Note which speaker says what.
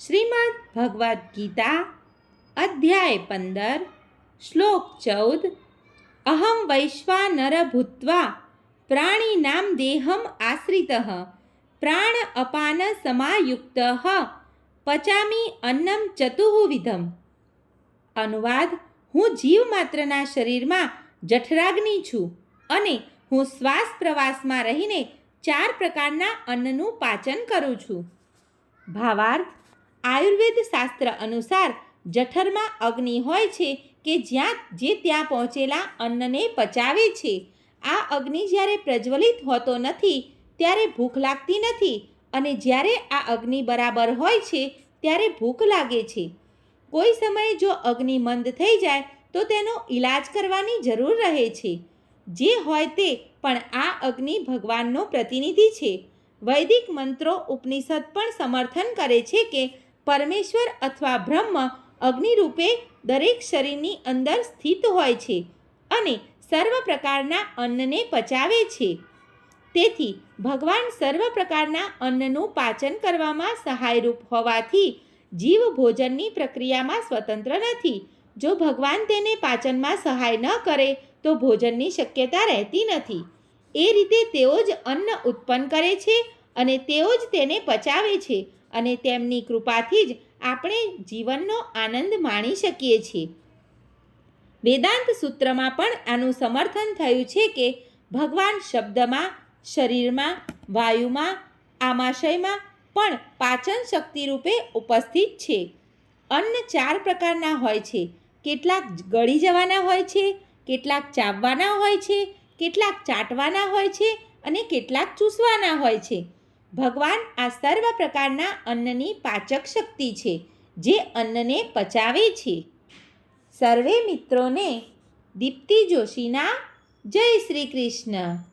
Speaker 1: શ્રીમદ ભગવદ્ ગીતા, અધ્યાય પંદર, શ્લોક ચૌદ, અહમ વૈશ્વાનર ભૂત્વા પ્રાણીનામ દેહમ આશ્રિત, પ્રાણ અપાન સમાયુક્ત, પચામી અન્નમ ચતુર્વિધમ અનુવાદ, હું જીવ માત્રના શરીરમાં જઠરાગ્નિ છું અને હું શ્વાસ પ્રવાસમાં રહીને ચાર પ્રકારના અન્નનું પાચન કરું છું. ભાવાર્થ આયુર્વેદ શાસ્ત્ર અનુસાર જઠરમાં અગ્નિ હોય છે કે જ્યાં, જે ત્યાં પહોંચેલા અન્નને પચાવે છે. આ અગ્નિ જ્યારે પ્રજ્વલિત હોતો નથી, ત્યારે ભૂખ લાગતી નથી અને જ્યારે આ અગ્નિ બરાબર હોય છે, ત્યારે ભૂખ લાગે છે. કોઈ સમયે જો અગ્નિ મંદ થઈ જાય, તો તેનો ઈલાજ કરવાની જરૂર રહે છે. જે હોય તે પણ આ અગ્નિ ભગવાનનો પ્રતિનિધિ છે. વૈદિક મંત્રો ઉપનિષદ પણ સમર્થન કરે છે કે પરમેશ્વર અથવા બ્રહ્મ અગ્નિરૂપે દરેક શરીરની અંદર સ્થિત હોય છે અને સર્વ પ્રકારના અન્નને પચાવે છે. તેથી ભગવાન સર્વ પ્રકારના અન્નનું પાચન કરવામાં સહાયરૂપ હોવાથી જીવ ભોજનની પ્રક્રિયામાં સ્વતંત્ર નથી. જો ભગવાન તેને પાચનમાં સહાય ન કરે, તો ભોજનની શક્યતા રહેતી નથી. એ રીતે તેઓ જ અન્ન ઉત્પન્ન કરે છે અને તેઓ જ તેને પચાવે છે. અને તેમની કૃપાથી જ આપણે જીવનનો આનંદ માણી શકીએ છીએ. વેદાંત સૂત્રમાં પણ આનું સમર્થન થયું છે કે ભગવાન શબ્દમાં, શરીરમાં, વાયુમાં, આમાશયમાં પણ પાચન શક્તિ રૂપે ઉપસ્થિત છે. અન્ન ચાર પ્રકારના હોય છે. કેટલાક ગળી જવાના હોય છે, કેટલાક ચાવવાના હોય છે, કેટલાક ચાટવાના હોય છે અને કેટલાક ચૂસવાના હોય છે. ભગવાન આ સર્વ પ્રકારના અન્નની પાચક શક્તિ છે, જે અન્નને પચાવે છે. સર્વે મિત્રોને દીપ્તિ જોશીના જય શ્રી કૃષ્ણ.